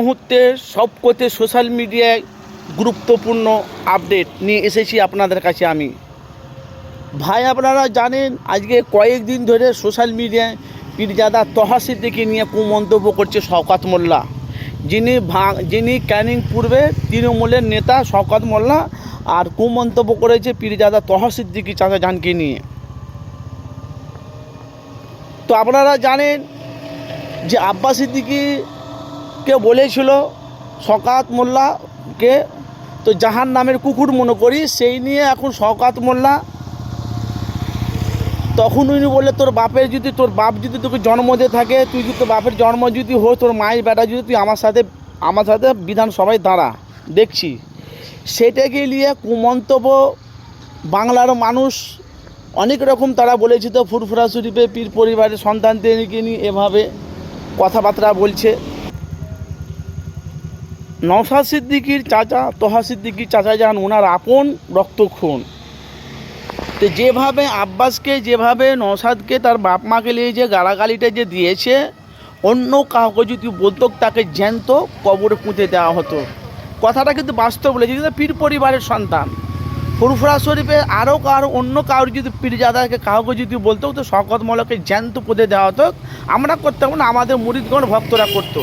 মুহূর্তে সবকতে সোশ্যাল মিডিয়ায় গুরুত্বপূর্ণ আপডেট নিয়ে এসেছি আপনাদের কাছে আমি। ভাই, আপনারা জানেন, আজকে কয়েকদিন ধরে সোশ্যাল মিডিয়ায় পীরজাদা তহাসিদ্দিকে নিয়ে কুমন্তব্য করছে শওকাত মোল্লা। যিনি ভাঙ যিনি ক্যানিং পূর্বে তৃণমূলের নেতা শওকাত মোল্লা আর কুমন্তব্য করেছে পীরজাদা তহাসিদ্দিকি চাচা জানকে নিয়ে। তো আপনারা জানেন যে আব্বাস সিদ্দিকিকে বলেছিল শকাত মোল্লাকে, তো জাহান নামের কুকুর মনে করি সেই নিয়ে এখন শকাত মোল্লা তখন উনি বললে, তোর বাপের যদি, তোর বাপ যদি তোকে জন্ম দিয়ে থাকে, তুই যদি তোর বাপের জন্ম যদি হো তোর মায়ের বেটা যদি, তুই আমার সাথে আমার সাথে বিধানসভায় দাঁড়া, দেখছি। সেটাকে নিয়ে কুমন্তব্য বাংলার মানুষ অনেক রকম তারা বলেছে তো ফুরফুরা শরীফে পীর পরিবারের সন্তানদেরকে নিয়ে এভাবে কথাবার্তা বলছে। নওশাদ সিদ্দিকির চাচা, তোহা সিদ্দিকির চাচা যান ওনার আপন রক্তখুন তো যেভাবে আব্বাসকে, যেভাবে নওশাদকে তার বাপ মাকে নিয়ে যে গালাগালিটা যে দিয়েছে, অন্য কাউকে যদি বলতো তাকে জ্যান্ত কবরে পুঁতে দেওয়া হতো। কথাটা কিন্তু বাস্তব বলেছে, কিন্তু পীর পরিবারের সন্তান। ফুরফুরা শরীফে আরও কারও, অন্য কারোর যদি পীরজাদাকে কাউকে যদি বলতো, তো শকত মলকে জ্যান্ত পুঁতে দেওয়া হতো। আমরা করতাম না, আমাদের মুরিদগণ ভক্তরা করতো।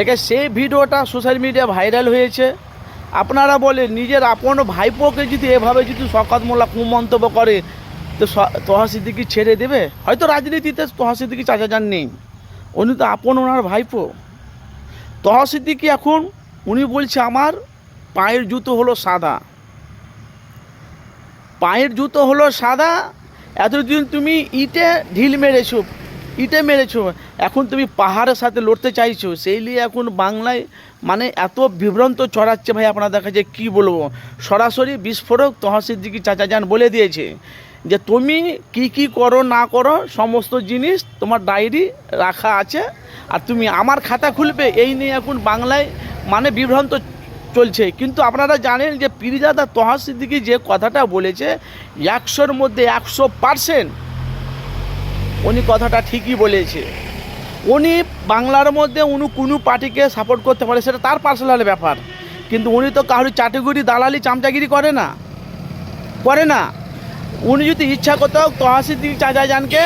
একে সেই ভিডিওটা সোশ্যাল মিডিয়া ভাইরাল হয়েছে। আপনারা বলে নিজের আপন ভাইপোকে যদি এভাবে যদি শকত মোল্লা কুমন্তব্য করে, তো তোহা ছেড়ে দেবে? হয়তো রাজনীতিতে তোহা চাচা যান নেই। উনি তো আপন ওনার ভাইপো। তোহা এখন, উনি বলছে আমার পায়ের জুতো হলো সাদা। পায়ের জুতো হলো সাদা, এতদিন তুমি ইটে ঢিল মেরেছো। ইটে মেরেছো। এখন তুমি পাহাড়ের সাথে লড়তে চাইছো, সেই নিয়ে এখন বাংলায় মানে এত বিভ্রান্ত চড়াচ্ছে ভাই আপনাদের কাছে কী বলব? সরাসরি বিস্ফোরক তহসিদ্দিকি চাচা যান বলে দিয়েছে যে, তুমি কি কি করো, না করো, সমস্ত জিনিস তোমার ডায়েরি রাখা আছে আর তুমি আমার খাতা খুলবে। এই নিয়ে এখন বাংলায় মানে বিভ্রান্ত চলছে। কিন্তু আপনারা জানেন যে, পিরিজাদা তহা সিদ্দিকি যে কথাটা বলেছে, একশোর মধ্যে একশো পারসেন্ট উনি কথাটা ঠিকই বলেছে। উনি বাংলার মধ্যে উনি কোনো পার্টিকে সাপোর্ট করতে পারে, সেটা তার পার্সোনাল ব্যাপার। কিন্তু উনি তো কারোর চাটুগুড়ি দালালি, চামচাগিরি করে না। করে না। উনি যদি ইচ্ছা করতো তহাসিদ্দিক চাচা জানকে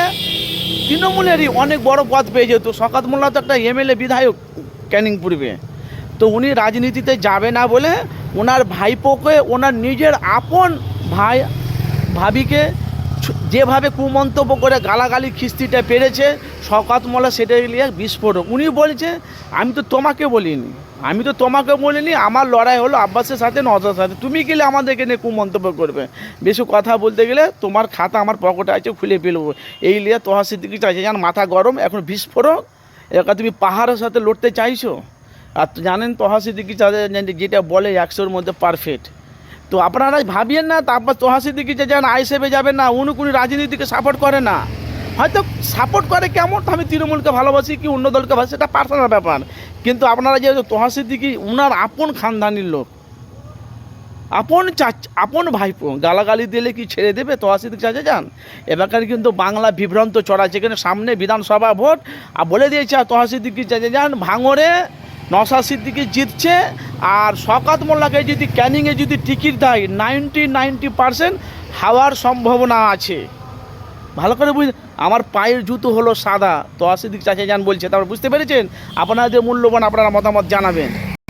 তৃণমূলেরই অনেক বড় পদ পেয়ে যেত। শকাত মোল্লা তো একটা এমএলএ, বিধায়ক ক্যানিং পূর্বে তো উনি রাজনীতিতে যাবে না বলে ওনার ভাইপোকে, ওনার নিজের আপন ভাই, ভাবিকে যেভাবে কুমন্তব্য করে গালাগালি খিস্তিটা পেরেছে, শকাত মোল্লা সেটা নিয়ে বিস্ফোরক। উনি বলছে, আমি তো তোমাকে বলিনি। আমি তো তোমাকে বলিনি, আমার লড়াই হলো আব্বাসের সাথে নজর সাথে। তুমি গেলে আমাদেরকে নিয়ে কুমন্তব্য করবে। বেশি কথা বলতে গেলে তোমার খাতা আমার পকেটে আছে, খুলে ফেলব। এই নিয়ে তোহা সিদ্দিকি চাইছে যেন মাথা গরম, এখন বিস্ফোরক। একা তুমি পাহাড়ের সাথে লড়তে চাইছো? আর জানেন তোহা সিদ্দিকি যেটা বলে, একশোর মধ্যে পারফেক্ট তো আপনারা ভাবিয়েন না, তারপর তোহা সিদ্দিকি যে যান আইসেবে যাবেন না উনি কোনো রাজনীতিকে সাপোর্ট করে না। হয়তো সাপোর্ট করে কেমন? আমি তৃণমূলকে ভালোবাসি কি অন্য দলকে ভালোবাসি, সেটা পার্সোনাল ব্যাপার। কিন্তু আপনারা যে তোহা সিদ্দিকি উনার আপন খানদানির লোক। আপন চাচ, আপন ভাইপো, গালাগালি দিলে কি ছেড়ে দেবে তোহা সিদ্দিক চাচা যান? এবারকার কিন্তু বাংলা বিভ্রান্ত চড়া, যেখানে সামনে বিধানসভা ভোট, আর বলে দিয়েছে তোহা সিদ্দিকি চাচা যান ভাঙরে নশা সিদ্দিকি জিতছে, আর শকাত মোল্লাকে যদি ক্যানিংয়ে যদি টিকিট দেয়, নাইনটি নাইনটি পারসেন্ট হাওয়ার সম্ভাবনা আছে। ভালো করে বুঝ আমার পায়ের জুতো হলো সাদা। তো আসিদিক চাচা যান বলছে। তারপর বুঝতে পেরেছেন? আপনাদের মূল্যবান আপনারা মতামত জানাবেন।